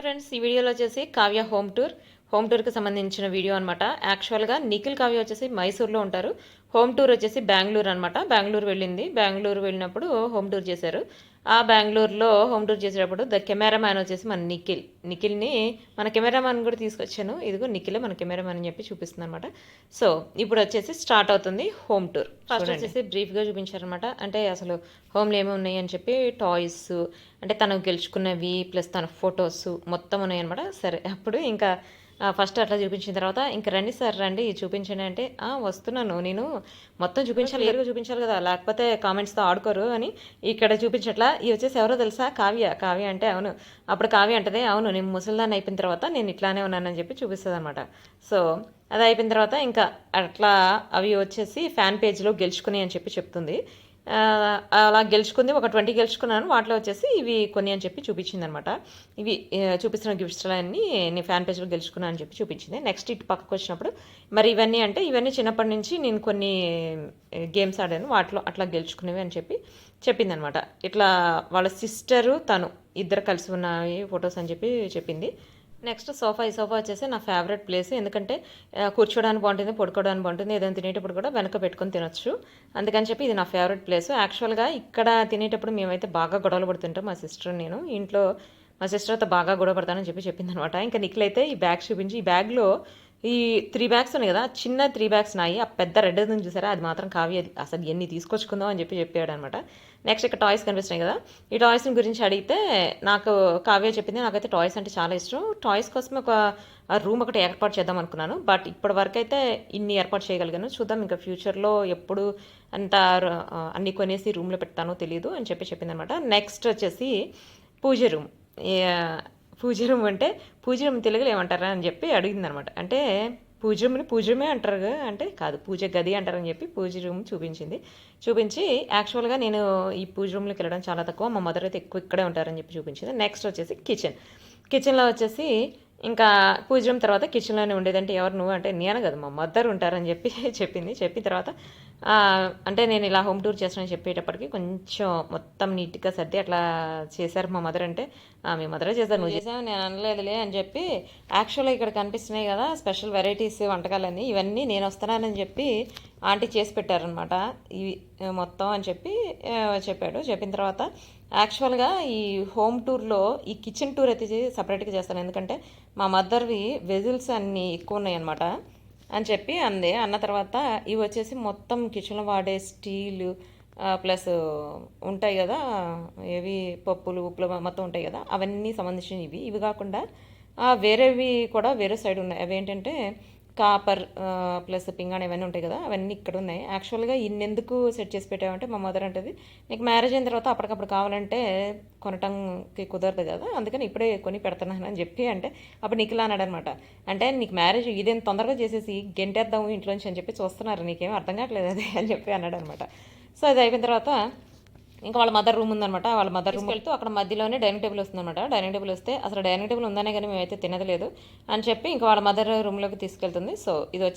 Friends. ఈ వీడియోలో వచ్చేసి కావ్య హోమ్ టూర్. హోమ్ టూర్కి సంబంధించిన వీడియో అనమాట యాక్చువల్గా నిఖిల్ కావ్య వచ్చేసి మైసూర్లో ఉంటారు. హోమ్ టూర్ వచ్చేసి బెంగళూరు అనమాట బెంగళూరు వెళ్ళింది. బెంగళూరు వెళ్ళినప్పుడు హోమ్ టూర్ చేశారు. ఆ బెంగళూరులో హోమ్ టూర్ చేసేటప్పుడు ద కెమెరామ్యాన్ వచ్చేసి మన నిఖిల్. నిఖిల్ని మన కెమెరామ్యాన్ కూడా తీసుకొచ్చాను. ఇదిగో నిఖిలే మన కెమెరామ్యాన్ అని చెప్పి చూపిస్తుంది అనమాట సో ఇప్పుడు వచ్చేసి స్టార్ట్ అవుతుంది హోమ్ టూర్. ఫస్ట్ వచ్చేసి బ్రీఫ్గా చూపించారనమాట అంటే అసలు హోమ్లో ఏమేమి ఉన్నాయి అని చెప్పి టాయ్స్ అంటే తను గెలుచుకున్నవి ప్లస్ తన ఫొటోస్ మొత్తం ఉన్నాయి అనమాట సరే అప్పుడు ఇంకా ఫస్ట్ అట్లా చూపించిన తర్వాత ఇంక రండి సార్ రండి చూపించండి అంటే వస్తున్నాను నేను మొత్తం చూపించాలి ఏరుగా చూపించాలి కదా లేకపోతే కామెంట్స్తో ఆడుకోరు అని ఇక్కడ చూపించట్లా. ఇవి వచ్చేసి ఎవరో తెలుసా? కావ్య కావ్య అంటే అవును. అప్పుడు కావ్య అంటది అవును నేను ముసలిదాన్ని అయిపోయిన తర్వాత నేను ఇట్లానే ఉన్నానని చెప్పి చూపిస్తుంది అనమాట సో అది అయిపోయిన తర్వాత ఇంకా అట్లా అవి వచ్చేసి ఫ్యాన్ పేజ్లో గెలుచుకుని అని చెప్పి చెప్తుంది. అలా గెలుచుకుంది ఒక ట్వంటీ గెలుచుకున్నాను వాటిలో వచ్చేసి ఇవి కొన్ని అని చెప్పి చూపించింది అనమాట ఇవి చూపిస్తున్న గిఫ్ట్స్ అన్నీ నేను ఫ్యాన్ పేజ్లో గెలుచుకున్నాను అని చెప్పి చూపించింది. నెక్స్ట్ ఇటు పక్కకు వచ్చినప్పుడు మరి ఇవన్నీ అంటే ఇవన్నీ చిన్నప్పటి నుంచి నేను కొన్ని గేమ్స్ ఆడాను వాటిలో అట్లా గెలుచుకునేవి అని చెప్పి చెప్పింది అనమాట ఇట్లా వాళ్ళ సిస్టరు తను ఇద్దరు కలిసి ఉన్నవి ఫొటోస్ అని చెప్పి చెప్పింది. నెక్స్ట్ సోఫా ఈ సోఫా వచ్చేసి నా ఫేవరెట్ ప్లేస్. ఎందుకంటే కూర్చోడానికి బాగుంటుంది పడుకోవడానికి బాగుంటుంది ఏదైనా తినేటప్పుడు కూడా వెనక పెట్టుకొని తినొచ్చు. అందుకని చెప్పి ఇది నా ఫేవరెట్ ప్లేస్. యాక్చువల్గా ఇక్కడ తినేటప్పుడు మేమైతే బాగా గొడవలు పడుతుంటాం మా సిస్టర్ నేను. ఇంట్లో మా సిస్టర్తో బాగా గొడవ పడతానని చెప్పి చెప్పింది అనమాట ఇంకా నిఖిల్ అయితే ఈ బ్యాగ్ చూపించి ఈ బ్యాగ్లో ఈ త్రీ బ్యాగ్స్ ఉన్నాయి కదా చిన్న త్రీ బ్యాగ్స్ ఉన్నాయి ఆ పెద్ద రెడ్ ఉంది చూసారా అది మాత్రం కావ్య అసలు ఎన్ని తీసుకొచ్చుకుందాం అని చెప్పి చెప్పాడు అనమాట నెక్స్ట్ ఇక్కడ టాయ్స్ కనిపిస్తున్నాయి కదా ఈ టాయ్స్ గురించి అడిగితే నాకు కావ్య చెప్పింది నాకైతే టాయ్స్ అంటే చాలా ఇష్టం. టాయ్స్ కోసం ఒక రూమ్ ఒకటి ఏర్పాటు చేద్దాం అనుకున్నాను బట్ ఇప్పటి వరకు అయితే ఇన్ని ఏర్పాటు చేయగలిగాను. చూద్దాం ఇంకా ఫ్యూచర్లో ఎప్పుడు అంత అన్ని కొనేసి రూమ్లో పెడతానో తెలియదు అని చెప్పి చెప్పింది అనమాట నెక్స్ట్ వచ్చేసి పూజ రూమ్ పూజ రూమ్ అంటే పూజ రూమ్ తెలుగులో ఏమంటారా అని చెప్పి అడిగింది అనమాట అంటే పూజ రూమ్ని పూజ రూమే అంటారు అంటే కాదు పూజ గది అంటారని చెప్పి పూజ రూమ్ చూపించింది. చూపించి యాక్చువల్గా నేను ఈ పూజ రూమ్లోకి వెళ్ళడం చాలా తక్కువ. మా మదర్ అయితే ఎక్కువ ఇక్కడే ఉంటారని చెప్పి చూపించింది. నెక్స్ట్ వచ్చేసి కిచెన్ కిచెన్లో వచ్చేసి ఇంకా పూజ రూమ్ తర్వాత కిచెన్లోనే ఉండేదంటే ఎవరు నువ్వు? అంటే నేను కదా మా మదర్ ఉంటారని చెప్పి చెప్పింది. చెప్పిన తర్వాత అంటే నేను ఇలా హోమ్ టూర్ చేస్తానని చెప్పేటప్పటికి కొంచెం మొత్తం నీట్గా సర్ది అట్లా చేశారు మా మదర్ అంటే మీ మదరే చేశారు నువ్వు చేసావు నేను అనలేదులే అని చెప్పి యాక్చువల్గా ఇక్కడ కనిపిస్తున్నాయి కదా స్పెషల్ వెరైటీస్ వంటకాలన్నీ ఇవన్నీ నేను వస్తున్నానని చెప్పి ఆంటీ చేసి పెట్టారనమాట ఇవి మొత్తం అని చెప్పి చెప్పాడు. చెప్పిన తర్వాత యాక్చువల్గా ఈ హోమ్ టూర్లో ఈ కిచెన్ టూర్ అయితే సపరేట్గా చేస్తాను. ఎందుకంటే మా మదర్వి వెజిల్స్ అన్నీ ఎక్కువ ఉన్నాయన్నమాట అని చెప్పి అంది. అన్న తర్వాత ఇవి వచ్చేసి మొత్తం కిచెన్లో వాడే స్టీల్ ప్లస్ ఉంటాయి కదా ఏవి పప్పులు ఉప్పులు మొత్తం ఉంటాయి కదా అవన్నీ సంబంధించినవి. ఇవి ఇవి కాకుండా వేరేవి కూడా వేరే సైడ్ ఉన్నాయి. అవి ఏంటంటే కాపర్ ప్లస్ పింగాణి ఇవన్నీ ఉంటాయి కదా అవన్నీ ఇక్కడ ఉన్నాయి. యాక్చువల్గా ఇన్నెందుకు సెట్ చేసి పెట్టామంటే మా మదర్ అంటది నీకు మ్యారేజ్ అయిన తర్వాత అప్పటికప్పుడు కావాలంటే కొనటంకి కుదరదు కదా అందుకని ఇప్పుడే కొని పెడుతున్నాను అని చెప్పి అంటే అప్పుడు నీకు అన్నాడు అనమాట అంటే నీకు మ్యారేజ్ ఇదేం తొందరగా చేసేసి గెంటేద్దాము ఇంట్లోంచి అని చెప్పి చూస్తున్నారు. నీకేం అర్థం కావట్లేదు అది అని చెప్పి అన్నాడు అనమాట సో అది అయిపోయిన తర్వాత ఇంకా వాళ్ళ మదర్ రూమ్ ఉందన్నమాట. వాళ్ళ మదర్ రూమ్ వెళ్తూ అక్కడ మధ్యలోనే డైనింగ్ టేబుల్ వస్తుందన్నమాట. డైనింగ్ టేబుల్ వస్తే అసలు డైనింగ్ టేబుల్ ఉందనే కానీ మేమైతే తినదలేదు అని చెప్పి ఇంకా వాళ్ళ మదర్ రూమ్లోకి తీసుకెళ్తుంది. సో ఇది వచ్చి